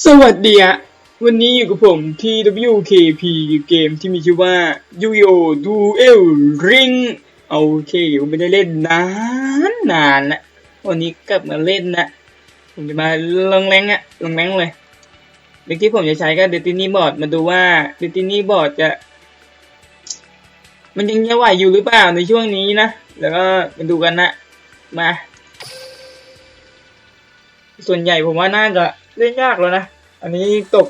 สวัสดีอะวันนี้อยู่กับผม TWKP เกมที่มีชื่อว่า Yu-Gi-Oh! Duel Ring โอเคผมไม่ได้เล่นนานนานนะวันนี้กลับมาเล่นนะผมจะมาลงแรงอะลงแรงเลยเด็กที่ผมจะใช้ก็ Destiny Board มาดูว่า Destiny Board จะ มันยังจะไหวอยู่หรือเปล่าในช่วงนี้นะ แล้วก็มาดูกันนะ มา ส่วนใหญ่ผมว่าน่าจะ เล่นยากแล้วนะ อันนี้ตก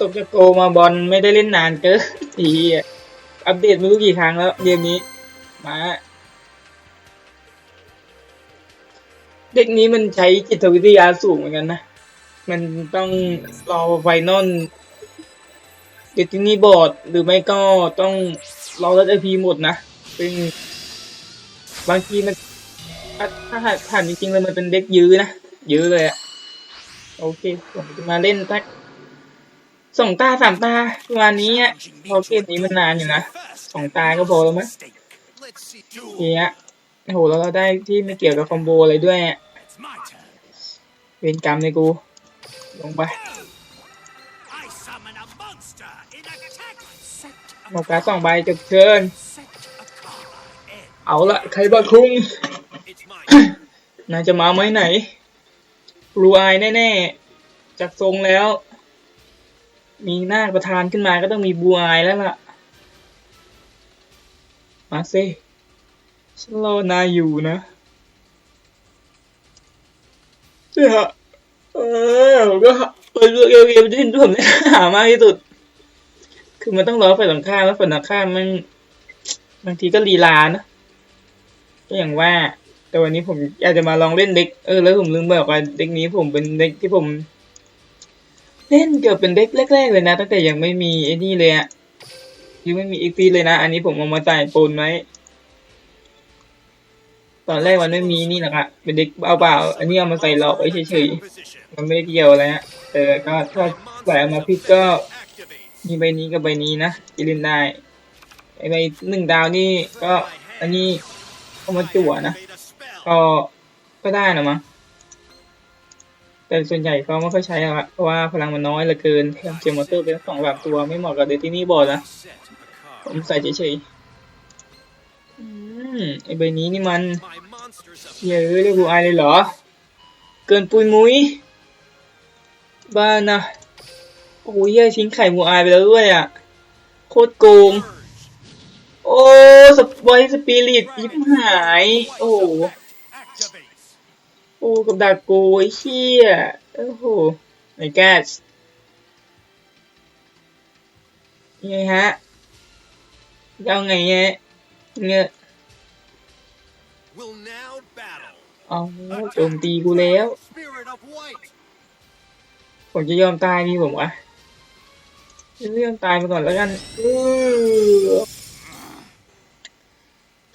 ตกจากโกมาบอลไม่ได้เล่นนานเกินทีอะอัปเดตไม่รู้กี่ครั้งแล้วเกมนี้ มา เด็กนี้มันใช้จิตวิทยาสูงเหมือนกันนะ มันต้องรอไฟนอลเดตินี่บอร์ดหรือไม่ก็ต้องรอรัดไอพีหมดนะ ซึ่งบางทีมันถ้าถ้าผ่านจริงๆเลยมันเป็นเด็กยื้อนะ ยื้อเลยอะ โอเค ผมจะมาเล่นสักสองตาสามตาประมาณนี้อะพอเกมนี้มันนานอยู่นะสองตาก็พอแล้วมั้งเนี้ยโอ้โหแล้วเราได้ที่ไม่เกี่ยวกับคอมโบอะไรด้วยอะเวรกรรมเลยกู ลงไปหมอกกาสองใบจบเชิญ เอาละใครบ้าคุ้งนายจะมาไหมไหน รูอายแน่ๆ จากทรงแล้ว มีหน้าประธานขึ้นมาก็ต้องมีบูอายแล้วล่ะ มาสิฉันรอนายอยู่นะเจ้าเออผมก็เป็นเรื่องเกมที่ผมได้หามากที่สุด คือมันต้องรอฝ่ายตรงข้ามแล้วฝ่ายตรงข้ามมันบางทีก็ลีลานะก็อย่างว่า แต่วันนี้ผมอยากจะมาลองเล่นเด็กเออแล้วผมลืมบอกว่าเด็กนี้ผมเป็นเด็กที่ผม เล่นเกือบเป็นเด็กแรกๆเลยนะตั้งแต่ยังไม่มีไอ้นี่เลยอะยังไม่มีอีพีเลยนะ อันนี้ผมเอามาใส่ปนไว้ตอนแรกมันไม่มีนี่นะครับเป็นเด็กเปล่าๆอันนี้เอามาใส่หลอกไว้เฉยๆมันไม่ได้เกี่ยวอะไรฮะแต่ก็ถ้าใส่เอามาพิดก็มีใบนี้กับใบนี้นะที่เล่นได้ไอใบหนึ่งดาวนี่ก็อันนี้เอามาจั่วนะ ก็ก็ได้นะมั้งแต่ส่วนใหญ่ก็ไม่ค่อยใช้อะเพราะว่าพลังมันน้อยเหลือเกินแถมเจมมอเตอร์เป็นสองแบบตัวไม่เหมาะกับเดตินี่บอร์ดนะ ผมใส่เฉยๆ อืมไอใบนี้นี่มันเยอะเรียกบูไอเลยเหรอ เกินปุยมุ้ย บ้านะโอ้ยยทิ้งไข่บูไอไปแล้วด้วยอะ โคตรโกง โอ้สปอยสปิริตยิบหาย โอ้ โอ้กับดักโกยเชี่ยโอ้โหไอ้แกสยังไงฮะจะเอาไงเนี่ยเงี้ยเอาโจมตีกูแล้ว ผมจะยอมตายนี่ผมวะจะยอมตายมาก่อนแล้วกันเออ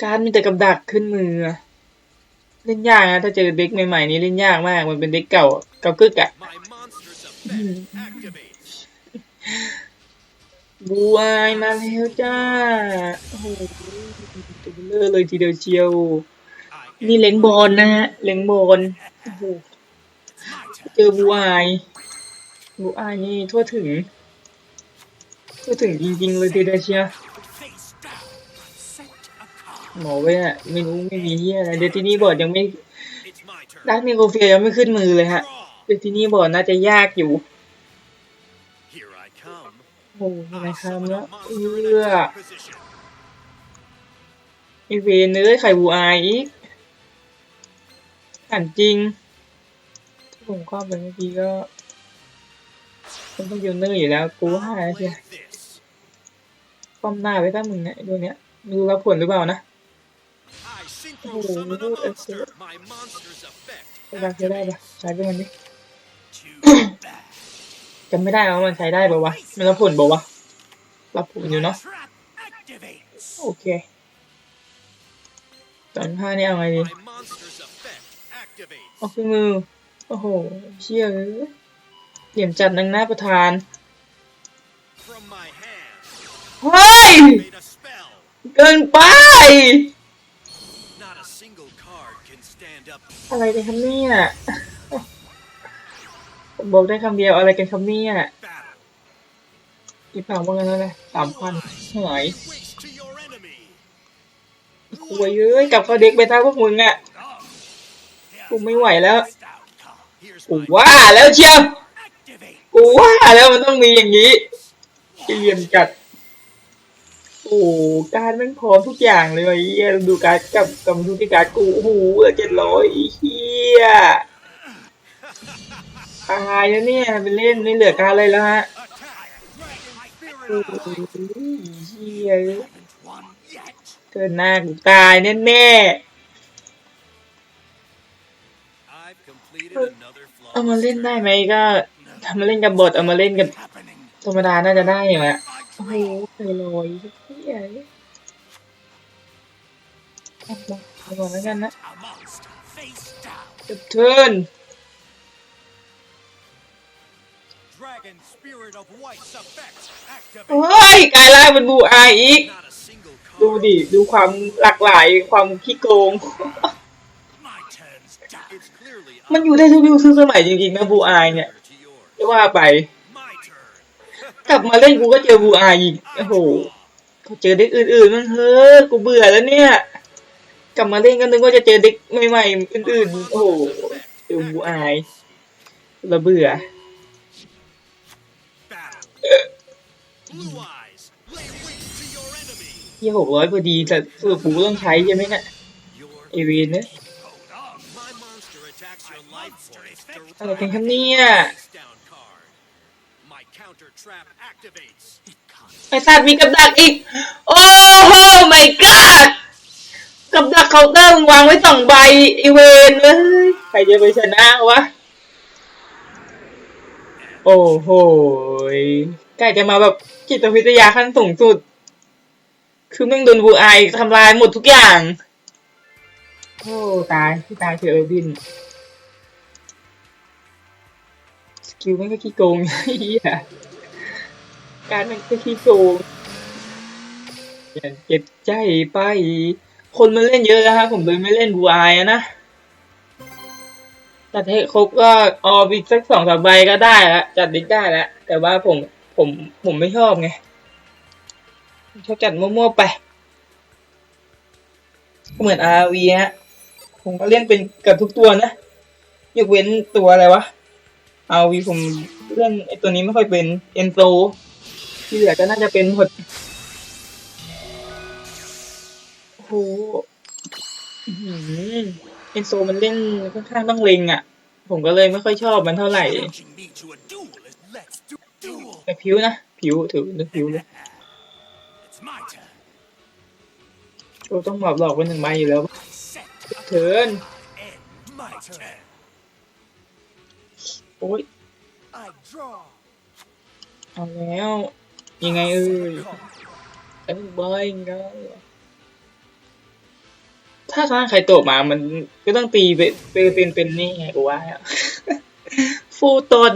การมีแต่กับดักขึ้นมือ เล่นยากนะถ้าเจอเด็กใหม่ๆนี้เล่นยากมาก มันเป็นเด็กเก่าเก่ากึกอะบูอายมาแล้วจ้าโอ้โหตัวเลอเลยทีเดียวเชียว นี่เล็งบอลนะฮะเล็งบอลโอ้โหเจอบูอายบูอายนี่ทั่วถึงทั่วถึงจริงๆเลยทีเดียวเชียว หมอไว้อะไม่รู้ไม่มีเฮียอะไรเดตินี่บอร์ดยังไม่ดักเนโกเฟียยังไม่ขึ้นมือเลยฮะเดตินี่บอร์ดน่าจะยากอยู่โอ้ทำไมคำแล้วเอื้อไอเวนเนื้อไข่บูอายอีกอ่านจริงถ้าผมครอบไปเมื่อกี้ก็มันต้องยนเนอร์อยู่แล้วกูห้าแล้วเชียป้อมหน้าไว้ตั้งมึงเนี่ยตัวเนี้ยไม่รู้รับผลหรือเปล่านะ โอ้โหเอฟซีไปดักใช้ได้ปะใช้ไปมันดิจำไม่ได้ว่ามันใช้ได้ปะวะ มันรับผลปะวะ รับผลอยู่เนาะ โอเคตอนห้านี่เอาไงดีเอาขึ้นมือ โอ้โห เชี่ยเลยเหลี่ยมจัดนังหน้าประธาน เฮ้ย เกินไป อะไรกันครับเนี่ยผมบอกได้คำเดียวอะไรกันคำนี้อะ Battle. อีกฝั่งว่ากันแล้วนะสามพันหายคุยเอ้ยกับเขาเด็กไปท่าพวกมึงอะกูไม่ไหวแล้วกูว่าแล้วเชียวกูว่าแล้วมันต้องมีอย่างนี้เรียนจัด การแม่งพร้อมทุกอย่างเลยวะไอ้เฮียดูการกับกับดูที่การกูโอ้โหเจ็ดร้อยเฮียตายแล้วเนี่ยไปเล่นไม่เหลือการเลยแล้วฮะโอ้ spirit โห of light. เฮียเกินหน้ากูตายแน่แน่เอามาเล่นได้ไหมก็ทำมาเล่นกับบทเอามาเล่นกับธรรมดาน่าจะได้อยู่อะโอ้ยลอย เฮียเอามาเอามาแล้วกันนะ A monster face down. จะเทิร์น Dragon spirit of white's effects โอ้ activate. ยกลายร่างเป็นบูอายอีก Not a single ดู card. ดิ ดูความหลากหลายความขี้โกง My turn's down. It's clearly มันอยู่ได้ทุกยุคทุกสมัยจริงๆนะบูอายเนี่ย to yours. จะว่าไป My turn. กลับมาเล่นกูก็เจอบูอายอีก โอ้โห เจอเด็กอื่นๆมันเฮ้ยกูเบื่อแล้วเนี่ย กลับมาเล่นก็นึกว่าจะเจอเด็กใหม่ๆอื่นๆ โอ้โหเจอบูอายระเบื่อที่หกร้อยพอดีแต่สรุปกูต้องใช้ใช่ไหมเนี่ยเอวีนเนี่ยอะไรกันครับเนี่ย ไอสัตว์มีกับดักอีก โอ้โหไม่กาดกับดักเคาน์เตอร์มึงวางไว้สองใบไอเวนเอ้ยใครจะไปชนะวะ โอ้โหใกล้จะมาแบบจิตวิทยาขั้นสูงสุด คือแม่งโดนบูไอทำลายหมดทุกอย่าง โอ้ตายที่ตายคือเออร์บิน สกิลแม่งก็ขี้โกงเฮีย การดแม่งก็ขี้โกงอย่าเจ็บใจไป คนมาเล่นเยอะแล้วครับผมเลยไม่เล่นบูไออะนะจัดให้ครบก็อออีกสักสองสามใบก็ได้แล้วจัดดิกได้แล้วแต่ว่าผมผมผมไม่ชอบไงชอบจัดมั่วๆไปก็เหมือน RV ฮะผมก็เล่นเป็นกับทุกตัวนะยกเว้นตัวอะไรวะ RV ผมเล่นไอตัวนี้ไม่ค่อยเป็นเอนโซ ที่เหลือก็น่าจะเป็นหมดโอ้โหอื้อหือเอนโซมันเล่นค่อนข้างต้องเล็งอะ ผมก็เลยไม่ค่อยชอบมันเท่าไหร่แต่ผิวนะ ผิวถือเป็นผิวเลยโอ้ต้องหมอบหลอกไปหนึ่งใบอยู่แล้วเทินโอ้ยเอาแล้ว ยังไงเอ่ยเอ้ยบอยงั้นเหรอถ้าสร้างใครโตะมา มันก็ต้องตีไปเป็นเป็นเป็นนี่ไงกูว่าอะฟูตน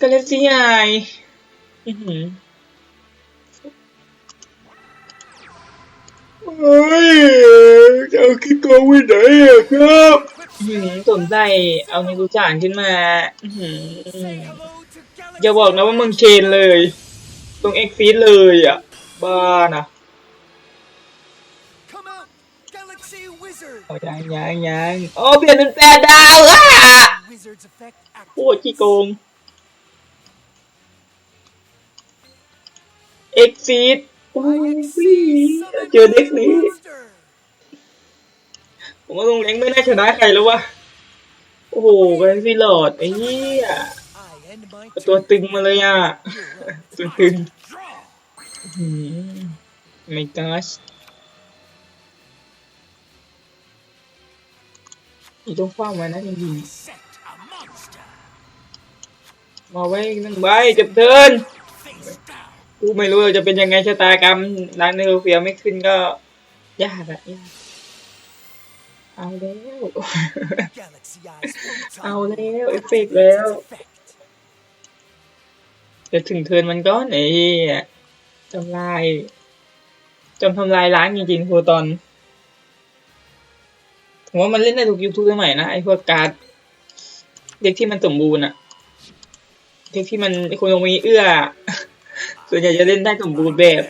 กาเลซี่ไออื้อหือโอ้ยจะเอาคิดโกงไว้ไหนอะครับอื้อหือสนใจเอาในกุจานขึ้นมาอื้อหือ Say hello to Galaxy. อย่าบอกนะว่ามึงเชนเลย ตรงเอ็กซีเลยอะ บ้านะ Come out, Galaxy Wizard. เอายังยังยังโอ้เปลี่ยนเป็นแปดดาวอะ Wizard's effect โอ้ขี้โกงเอ็กซีดโอ้ยเจอเด็กนี้ Monster. ผมว่าลงเล้งไม่น่าชนะใครแล้ววะโอ้โหแบนซีลอดไอ้เหี้ย I end my เอาตัวตึงมาเลยอะ ตัวตึงไม่กัสอีต้องคว้ามานะจริงๆมาไว้หนึ่งใบจับเทินกูไม่รู้จะเป็นยังไงชะตากรรมร้านเนอร์เฟียไม่ขึ้นก็ยากอะยากเอาแล้ว เอาแล้วเอฟเฟกแล้ว จะถึงเทินมันก็ไหนทำลายจำทำลายล้างจริงๆโฟตอนผมว่ามันเล่นได้ทุกยุคทุกสมัยนะไอ้พวกการ์ดเด็กที่มันสมบูรณ์อะเด็กที่มันคนมีเอื้อส่วนใหญ่จะเล่นได้สมบูรณ์แบบ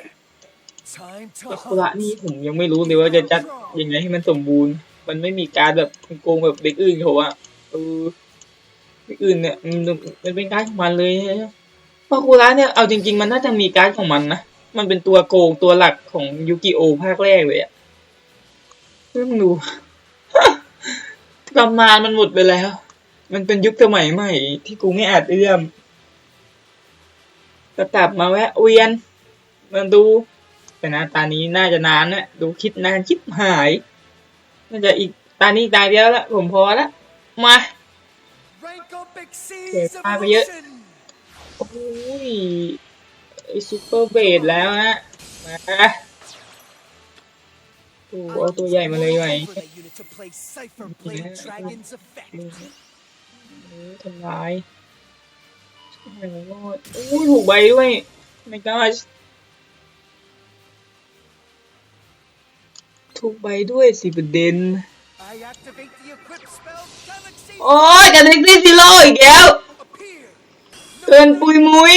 แต่คุระนี่ผมยังไม่รู้เลยว่าจะจัดยังไงให้มันสมบูรณ์ มันไม่มีการดแบบโกงแบบเด็กอื่นเขาอะเออเด็กอื่นเนี่ยมันเป็นการดของมันเลย ปาคุระเนี่ยเอาจริง ๆ มันน่าจะมีการดของมันนะ มันเป็นตัวโกงตัวหลักของยูกิโอภาคแรกเลยอะเพิ่งดูตำนานมันหมดไปแล้ว มันเป็นยุคสมัยใหม่ ที่กูไม่อาจเอื้อมก็กลับมาแวะเวียนมาดู แต่นะตานี้น่าจะนานนะดูคิดนานชิบหาย น่าจะอีกตานี้ตาเดียวละผมพอละมา rank up exceeds Okay, have you- evolution. โอ้ยไอซูเปอร์เบดแล้วฮะ มาโอ้เอาตัวใหญ่มาเลยไหม Over the unit to play Cypher Blade Yeah. Dragon's effect. โอ้ทำร้ายโอ้โหโอ้ยถูกใบด้วยไม่กล้าถูกใบด้วยสิประเด็น I activate the equipped spell Galaxy โอ้ยกันเล็กซี่ซิโร่อีกแล้ว appear. เกินปุยมุย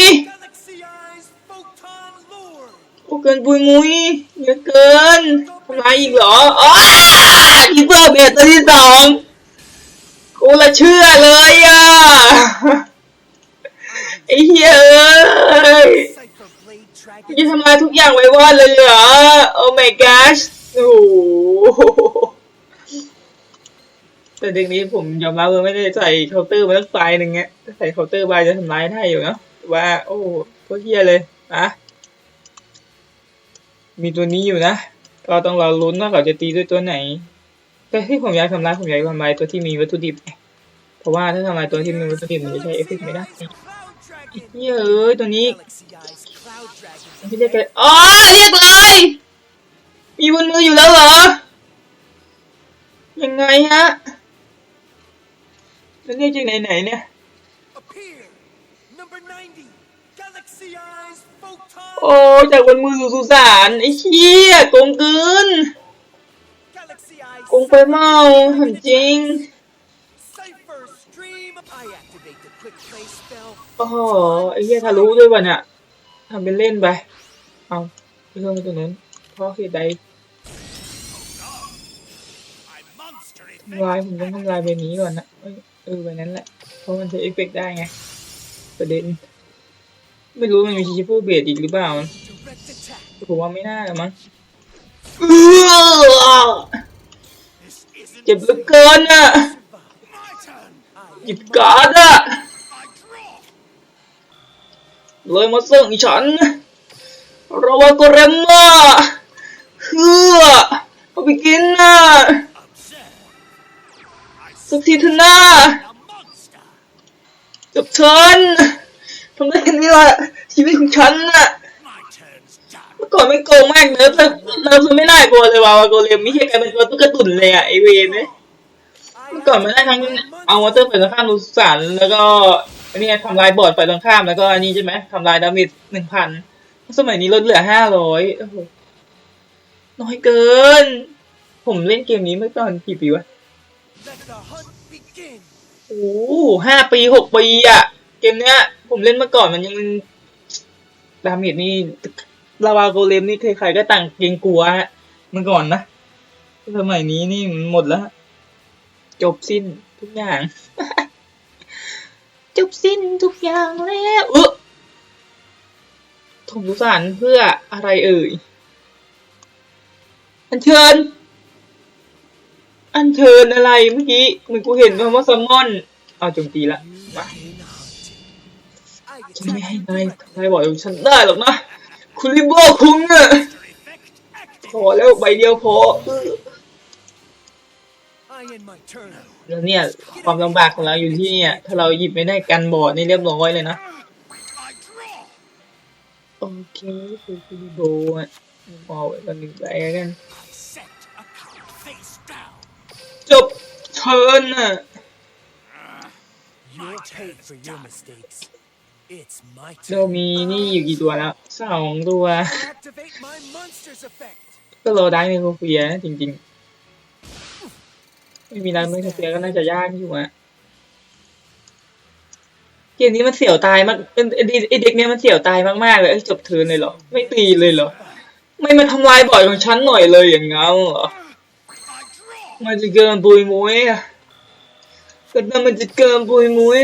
โอ้เกินปุยมุยเยอะเกินทำไมอีกเหรออ๋ออีเบอร์เบสตัวที่สองกูละเชื่อเลยอะไอ้เหี้ยเอ้ย Cypher Blade จะทำลายทุกอย่างไว้ว่าเลยเหรอโอ้ my gosh โอ้ แต่เด็กนี้ผมยอมรับว่าไม่ได้ใส่เคาน์เตอร์มาสักไฟหนึ่งเงี้ยถ้าใส่เคาน์เตอร์บายจะทำร้ายได้อยู่เนาะว่า โอ้โหโคตรเหี้ยเลยอะมีตัวนี้อยู่นะก็ต้องรอลุ้นว่าเขาจะตีด้วยตัวไหนแต่ที่ผมอยากทำร้ายผมอยากทำลายตัวที่มีวัตถุดิบ เพราะว่าถ้าทำลายตัวที่มีวัตถุดิบมันจะใช้เอฟเฟกต์ไม่ได้เหี้ยเอ้ยตัวนี้ที่เรียกกันอ๋อเรียกเลย มีบนมืออยู่แล้วเหรอ ยังไงฮะ แล้วเรียกจากไหนๆเนี่ย Appear. Number 90. Galaxy Eyes Photon. โอ้จากบนมือสู่สุสานไอ้เชี่ยโกงเกิน Galaxy Eyes โกงไปเมาหันจริง Cypher Stream. I activate the quick play spell. โอ้โหไอ้เหี้ยทะลุด้วยวะเนี่ยทำเป็นเล่นไป เอาไปเรื่องไปตรงนู้นเพราะเหตุใด My monster ทำลายผมต้องทำลายใบนี้ก่อนนะเอ้ยเออใบนั้นแหละ เพราะมันใช้เอฟเฟกได้ไง ประเด็น ไม่รู้มันมีชิปเปอร์เบดอีกหรือเปล่าผมว่าไม่น่าหรอกมั้งเจ็บเหลือเกินอะหยิบการ์ดอะเลยมาเสิ่งฉันระวังกเรมอะเฮือเอาไปกินน่ะ สักทีเถอะนะ see a monster. กับฉันทำได้แค่นี้ละชีวิตของฉันน่ะเมื่อก่อนไม่โกงมากเนิร์ฟเนิร์ฟไม่น่ากลัวเลยว่าวาโกเลมไม่ใช่กลายเป็นตัวตุ๊กตุ่นเลยอะไอเวนเนี่ยเมื่อก่อนมันได้ทั้งเอาวอเตอร์ฝ่ายตรงข้ามรูสานแล้วก็อันนี้ทำลายบอร์ดฝ่ายตรงข้ามแล้วก็อันนี้ใช่ไหมทำลายดาเมจหนึ่งพันสมัยนี้ลดเหลือห้าร้อยโอ้โหน้อยเกิน ผมเล่นเกมนี้เมื่อตอนกี่ปีวะ โอ้ห้าปีหกปีอะเกมเนี้ย ผมเล่นเมื่อก่อนมันยังดาเมจนี่ลาวาโกเลมนี่ใครๆก็ต่างเกรงกลัวฮะเมื่อก่อนนะสมัยนี้นี่มันหมดแล้ว จบสิ้นทุกอย่าง จบสิ้นทุกอย่างแล้วเออถมสุสานเพื่ออะไรเอ่ยอัญเชิญ อัญเชิญอะไรเมื่อกี้เหมือนกูเห็นคำว่าซัมมอนเอาจมตีละมา been hunted. I ฉันไม่ให้นายนายบอกฉันได้หรอกนะคุณริโบคุ้งอะพอแล้วใบเดียวพอแล้วเนี่ยความลำบากของเราอยู่ที่เนี่ยถ้าเราหยิบไม่ได้กันบอดนี่เรียบร้อยเลยนะโอเคคือคุณริโบอะเอาไว้กันหนึ่งใบกัน จบเชิญอะ You'll pay for your mistakes. It's my เรา turn. มีนี่อยู่กี่ตัวแล้วสองตัว Activate my monster's effect. ก็รอได้ในโคเฟียนะจริงๆ ไม่มีร้านไม่โคเฟียก็น่าจะยากอยู่อะเกมนี้มันเสี่ยวตายมากไอ้ไอ้ไอเด็กเนี้ยมันเสี่ยวตายมากๆเลยเอ้ยจบเทิร์นเลยเหรอ ไม่ตีเลยเหรอ ไม่มาทำลายบอร์ดของฉันหน่อยเลยอย่างงั้นเหรอ I draw. มันจะเกินปุยมุ้ยอะก็นั่นมันจะเกินปุยมุ้ย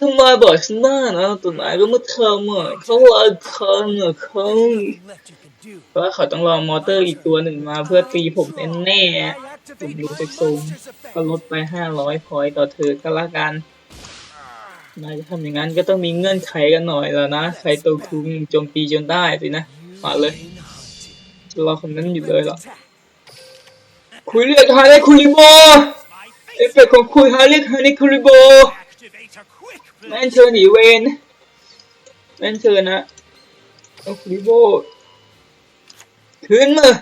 ทำลายบอร์ดฉันได้นะตัวไหนก็ไมาทำอะเขาว่าเขาเนี่ยเขาเพราะว่าเขาต้องรอมอเตอร์อีกตัวหนึ่งมาเพื่อตีผมแน่ๆผมดูจากซูมก็ลดไปห้าร้อยพอยต่อเธอก็แล้วกันนายจะทำอย่างนั้นก็ต้องมีเงื่อนไขกันหน่อยแล้วนะ ใครตัวคุงโจมตีจนได้สินะ มาเลย รอคนนั้นอยู่เลยเหรอ Attack. คุยเรียกฮาร์เลคุริโบเอฟเฟกของคุยฮาร์เลฮาร์เลคุริโบแมนเชิญหนีเวนแมนเชิญนะเอาคุริโบขึ้นมือ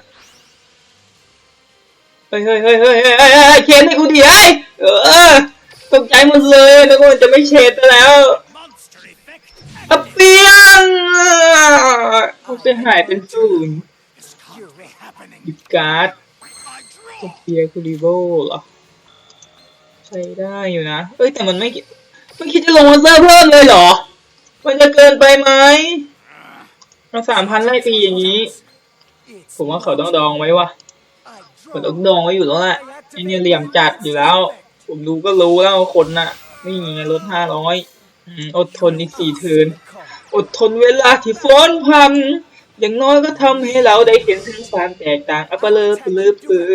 เฮ้ยเฮ้ยเฮ้ยเฮ้ยเฮ้ยเฮ้ยเขนให้กูดิเฮ้เออตกใจหมดเลยแล้วก็มันจะไม่เฉดไปแล้วอะเปียงเขาจะหายเป็นศูนย์ Is currently happening. ห ยิบการ์ดเปียคูริโบเหรอ ใช้ได้อยู่นะ เอ้ยแต่มันไม่ไม่คิดจะลงมอนสเตอร์เพิ่มเลยเหรอ มันจะเกินไปไหมเราสามพันไล่ตีอย่างนี้ ผมว่าเขาต้องดองไว้ว่ะเขาต้องดองไว้อยู่แล้วแหละไอเนี่ยเหลี่ยมจัดอยู่แล้ว ผมดูก็รู้แล้วคนน่ะ นี่ไงลดห้าร้อยอดทนอีกสี่เทิน อดทนเวลาที่ฟ้อนพัน อย่างน้อยก็ทำให้เราได้เห็นถึงความแตกต่างอัปเลอร์ปลือปือ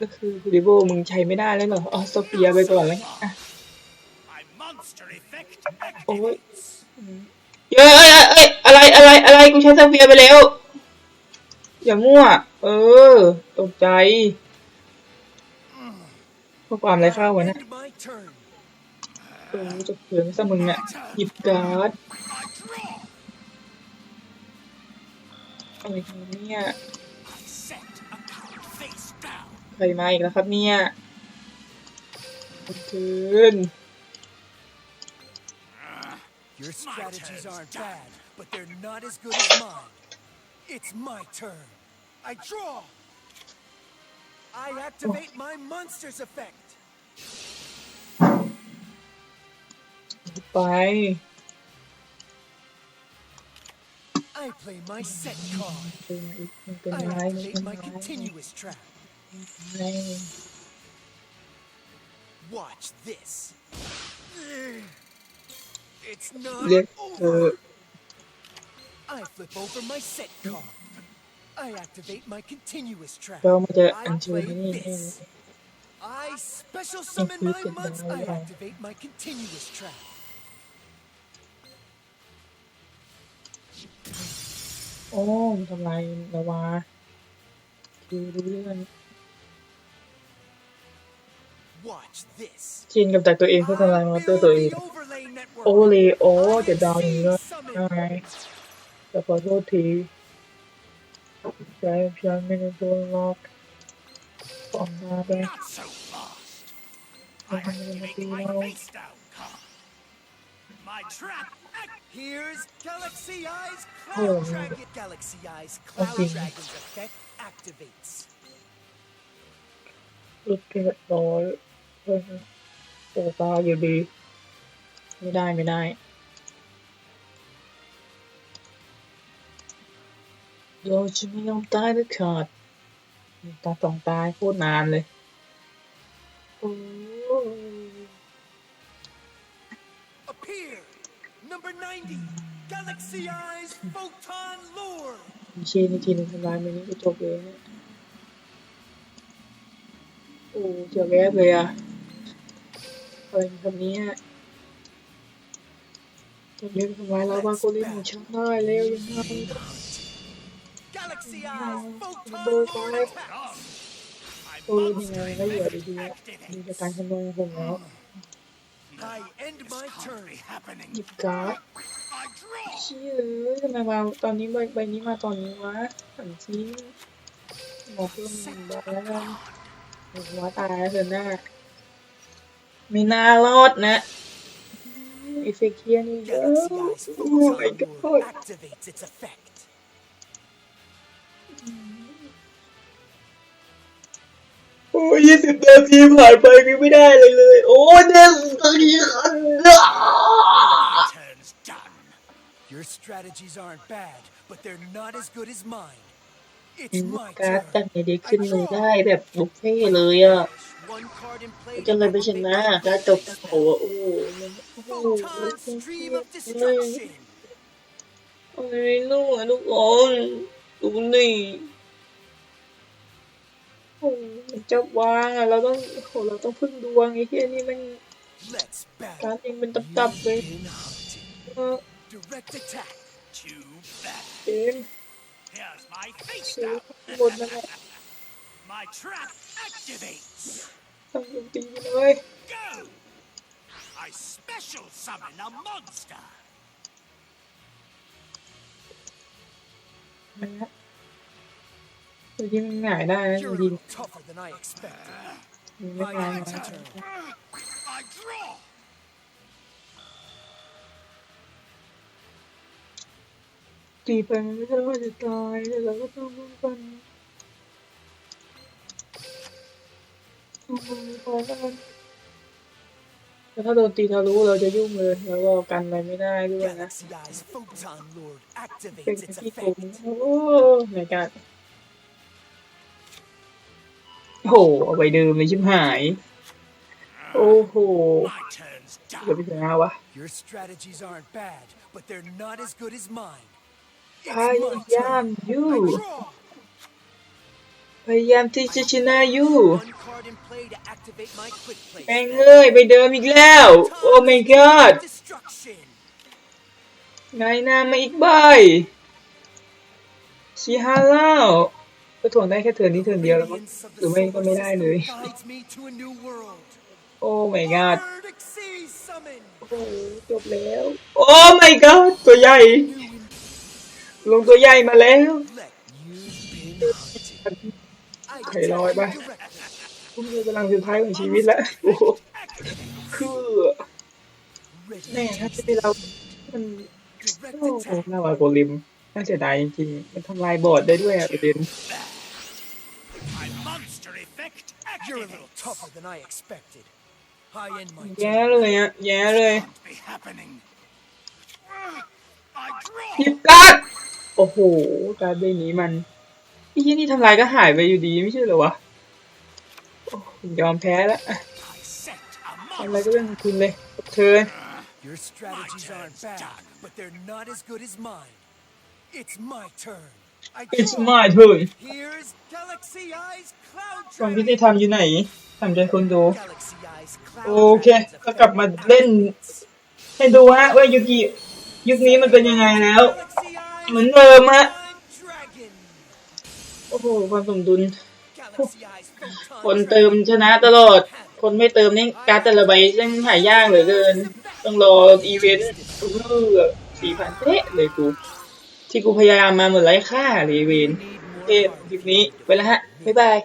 ก็คือริโบมึงใช้ไม่ได้แล้วเหรออ๋อสเปียไปก่อนเลยอะโอ้ยเอ้ยเอ้ยเอ้ยอะไรอะไรอะไรกูใช้สเปียไปแล้ว อย่ามั่ว เออ ตกใจเพราะความไรข้าววะนี่ย End my turn. เออจะเผื่อซะมึงเนี่ยหยิบการ์ด อะไรกันเนี่ย I set a counter face down. ใครมาอีกแล้วครับเนี่ยคืน Your strategies aren't bad, but they're not as good as mine. It's my turn. I draw. I activate my monster's effect. ไป I play my set card. I activate my continuous trap. Watch this. It's not over. I flip over my set card. I activate my continuous trap. I play this. I special summon my monster. I activate my continuous trap. โอ้มันทำลายนาวาคือรู้เรื่อง Watch this. ชินกับจากตัวเองเพื่อทำลายมอเตอร์ตัวเอง The overlay network. โอเลโอ I จะดาวอย่างนี้ก็ summon. ได้แต่ขอโทษทีใช้เพียงไม่ได้ตัวล็อกออกมาไป Not so fast. I activate my face down card. My trap act. Here's Galaxy Eyes Oh, Cloud no. Dragon. Galaxy Eyes Cloud Okay. Dragon's effect activates. รุดเรียบร้อยเออโอ้ตายอยู่ดี ไม่ได้ไม่ได้ เราจะไม่ยอมตายเด็ดขาดตาสองตายโคตรนานเลยโอ้ Appear. Number 90. Galaxy Eyes Photon Lure. มีชีนทีหนึงทำลายมันนี้ก็จบเลยเนี่ยโอ้เจะแวบเลยอะอะไรคำนี้จะเรียกทำลายเราบ้างก็เล่นของฉันได้แล้วยังไง Galaxy Eyes Photon Number Lure five. attack. My โอ้ยยังไง monster ก็เหลือ effect ดีๆอะมี activates. จากการคำนวณผมแล้ว I end my It's turn. currently happening. หยิบการ์ด I draw. เชี่ยเอ้ยทำไมมาตอนนี้ใบใบนี้มาตอนนี้วะสันซีหมอเพิ่มหนึ่งใบแล้วกันโอ้โหว่าตายแล้วเธอหน้าไม่น่ารอดนะไอเฟกเคียนี่เยอะ Galaxy Eyes โอ้ Photon my Lure god อ้อ้ยยี่สิบนาทีผ่านไปยังไม่ได้เลยเลย โอ้เด็กตอนนี้คันอะ Turn's done. Your strategies aren't bad, but they're not as good as mine. It's my การ์ด turn. จากในเด็กขึ้นมือได้แบบบุฟเฟ่ต์เลยอะ One card in play จะ to เลยไปช activate นะ my การ์ด quick จบ play โอ้ spell. โหโอ้โหโอ้โห Photon stream of destruction. ไอ้ลูกทุกคนดูนี่ โอ้มันจะวางอะเราต้องโอ้โหเราต้องพึ่งดวงไอ้เหี้ยนี่มัน Let's การ์ battle. ดเองเป็นตับๆเลย Been hunted. เออ Direct attack. Too bad. เกม Here's my face ซื้อ down. ข้างบนนั่นแหละ My trap activates. ต้องโจมตีไปเลย Go! I special summon a monster. นะฮะ ตัวที่มันหงายได้นะจ You're a ริง little tougher than I expected. ๆมันไม่ My ตาย next นะ turn. I draw. ตีไปมันไม่ใช่ว่าจะตายแต่เราก็ต้องป้องกันต้องมือพอกันแต่ถ้าโดนตีทะลุเราจะยุ่งเลยแล้วก็กันอะไรไม่ได้ด้วยนะ Galaxy Eyes Photon Lord เป็น activates its ที่โกง effect. โอ้ไม่กันโอ้ โหเอาไปดื่มเลยชิบหาย โอ้โห My turn's เดี๋ยว done. ไปชนะวะ Your strategies aren't bad, but they're not as good as mine. พยายามอยู่ Draw. พยายามที่จะชนะอยู่ One card in play to activate my quick play. แม่ง spell. เอ้ยไปเดิมอีกแล้ว โอ้ my god Destruction. ไงหน้ามาอีกใบชีฮาเล่า ก็ถ่วงได้แค่เทินนี้เทินเดียวแล้วมั้งหรือไม่ก็ไม่ได้เลย โอ้ my god โอ้จบแล้ว โอ้ my god ตัวใหญ่ ลงตัวใหญ่มาแล้วไข่ลอยไป directly. พุ่งเจอกำลังสุดท้ายของชีวิตแล้วคือแม่ถ้าจะเป็นเรา มันโอ้โหน่าวาโกลิม น่าเสียดายจริงๆมันทำลายบอร์ดได้ด้วยอะประเด็น My monster effect You're a little activates. tougher than I expected. I end my แย่ turn. เลยอะแย่เลย Can't be happening. I หยิ draw. บการ์ดโอ้โหการ์ดใบนี้มันไอ้ยี่นี่ทำลายก็หายไปอยู่ดีไม่ใช่เหรอวะโอ้ยอมแพ้แล้วอะ I set a ทำอะไรก็ monster. เรื่องของคุณเลยเธอ Your strategies aren't turn's bad, done. but they're not as good as mine. It's my turn. I it's draw. my turn Here's Galaxy Eyes Cloud ความยุ Dragon. ติธรรมอยู่ไหนทำใจคนดู Galaxy Eyes Cloud โอเค Dragon's ก็กลับมา effect เล่น activates. ให้ดูฮะว่ายุกิยุคนี้มันเป็นยังไงแล้ว Galaxy Eyes เหมือนเดิมฮะ Cloud Dragon. โอ้โห ความสมดุล Galaxy Eyes Photon คนเติมชนะตลอด คนไม่เติมนี่การดแต่ละใบช่างหายากเหลือเกิน ต้องรออีเวนต์เออสี่พันเป๊ะเลยกู ที่กูพยายามมาหมดไร้ค่าเลยอีเวนโอเค cards. คลิปนี้ไปแล้วฮะ บ๊ายบาย